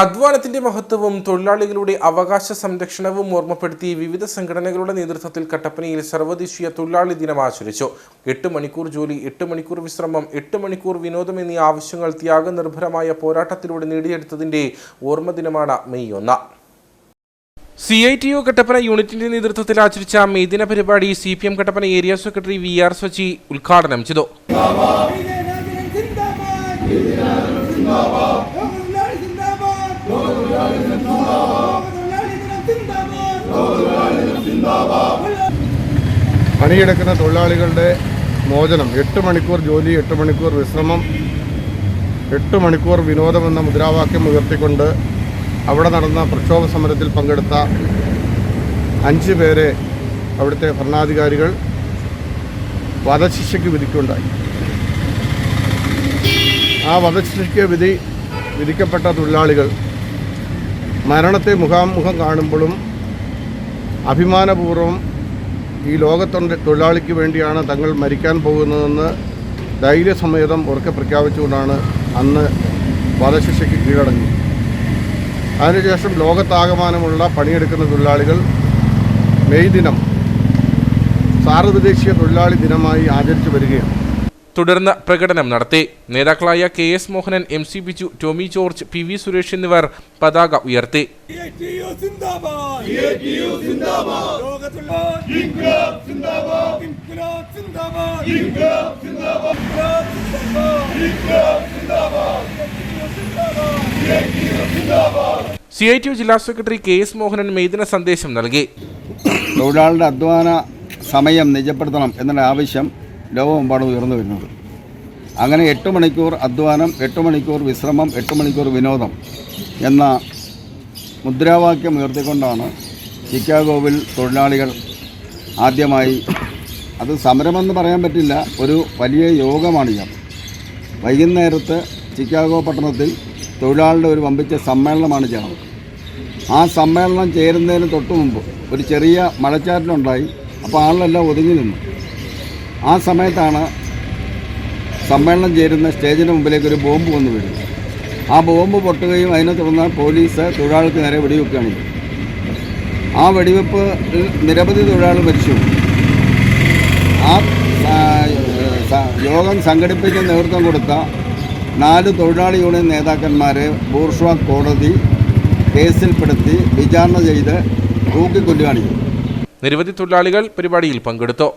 അധ്വാനത്തിന്റെ മഹത്വവും തൊഴിലാളികളുടെ അവകാശ സംരക്ഷണവും ഓർമ്മപ്പെടുത്തി വിവിധ സംഘടനകളുടെ നേതൃത്വത്തിൽ കട്ടപ്പനയിൽ സർവദേശീയ തൊഴിലാളി ദിനം ആചരിച്ചു. എട്ട് മണിക്കൂർ ജോലി എട്ട് മണിക്കൂർ വിശ്രമം എട്ട് മണിക്കൂർ വിനോദം എന്നീ ആവശ്യങ്ങൾ ത്യാഗനിർഭരമായ പോരാട്ടത്തിലൂടെ നേടിയെടുത്തതിന്റെ ഓർമ്മ ദിനമാണ് മെയ് ഒന്ന്. C I T U Kattappana യൂണിറ്റിന്റെ നേതൃത്വത്തിൽ ആചരിച്ച മെയ് ദിന പരിപാടി C P M Kattappana area secretary V R Sachi ഉദ്ഘാടനം ചെയ്തു. പണിയെടുക്കുന്ന തൊഴിലാളികളുടെ മോചനം. എട്ട് മണിക്കൂർ ജോലി എട്ട് മണിക്കൂർ വിശ്രമം എട്ട് മണിക്കൂർ വിനോദം എന്ന മുദ്രാവാക്യം ഉയർത്തിക്കൊണ്ട് അവിടെ നടന്ന പ്രക്ഷോഭ സമരത്തിൽ പങ്കെടുത്ത അഞ്ച് പേരെ അവിടുത്തെ ഭരണാധികാരികൾ വധശിക്ഷയ്ക്ക് വിധിക്കുകയുണ്ടായി ആ വധശിക്ഷയ്ക്ക് വിധി വിധിക്കപ്പെട്ട തൊഴിലാളികൾ മരണത്തെ മുഖാമുഖം കാണുമ്പോഴും അഭിമാനപൂർവം ഈ ലോകത്തൊണ്ട് തൊഴിലാളിക്ക് വേണ്ടിയാണ് തങ്ങൾ മരിക്കാൻ പോകുന്നതെന്ന് ധൈര്യസമേതം ഉറക്കെ പ്രഖ്യാപിച്ചുകൊണ്ടാണ് അന്ന് വധശിക്ഷയ്ക്ക് കീഴടങ്ങി. അതിനുശേഷം ലോകത്താകമാനമുള്ള പണിയെടുക്കുന്ന തൊഴിലാളികൾ മെയ് ദിനം സാർവദേശീയ തൊഴിലാളി ദിനമായി ആചരിച്ചു വരികയാണ്. തുടർന്ന് പ്രകടനം നടത്തി. നേതാക്കളായ K S Mohanan M C Biju Tomy George P V Suresh എന്നിവർ പതാക ഉയർത്തി. സി ഐ ടി യു ജില്ലാ സെക്രട്ടറി കെ എസ് മോഹനൻ മെയ്ദിന സന്ദേശം നൽകി. തൊഴിലാളിയുടെ അധ്വാന സമയം നിജപ്പെടുത്തണം എന്നുള്ള ആവശ്യം ലോകമെമ്പാടും ഉയർന്നു വരുന്നത്. അങ്ങനെ എട്ട് മണിക്കൂർ അധ്വാനം എട്ട് മണിക്കൂർ വിശ്രമം എട്ട് മണിക്കൂർ വിനോദം എന്ന മുദ്രാവാക്യം ഉയർത്തിക്കൊണ്ടാണ് ചിക്കാഗോവിൽ തൊഴിലാളികൾ ആദ്യമായി അത് സമരമെന്ന് പറയാൻ പറ്റില്ല ഒരു വലിയ യോഗമാണ് ഞാൻ വൈകുന്നേരത്ത് ചിക്കാഗോ പട്ടണത്തിൽ തൊഴിലാളിയുടെ ഒരു വമ്പിച്ച സമ്മേളനമാണ് ചേർന്നത് ആ സമ്മേളനം ചേരുന്നതിന് തൊട്ട് മുമ്പ് ഒരു ചെറിയ മഴച്ചാറ്റലുണ്ടായി അപ്പോൾ ആളിലെല്ലാം ഒതുങ്ങി നിന്നു. ആ സമയത്താണ് സമ്മേളനം ചേരുന്ന സ്റ്റേജിന് മുമ്പിലേക്ക് ഒരു ബോംബ് വന്ന് വീഴും ആ ബോംബ് പൊട്ടുകയും അതിനെ തുടർന്ന് പോലീസ് തൊഴിലാളിക്ക് നേരെ വെടിവെക്കുകയാണ്. ആ വെടിവെപ്പ് നിരവധി തൊഴിലാളികൾ മരിച്ചു. ആ യോഗം സംഘടിപ്പിക്കാൻ നേതൃത്വം കൊടുത്ത നാല് തൊഴിലാളി യൂണിയൻ നേതാക്കന്മാരെ ബൂർഷ്വ കോടതി കേസിൽപ്പെടുത്തി വിചാരണ ചെയ്ത് തൂക്കിക്കൊല്ലുകയാണ് നിരവധി തൊഴിലാളികൾ പരിപാടിയിൽ പങ്കെടുത്തു.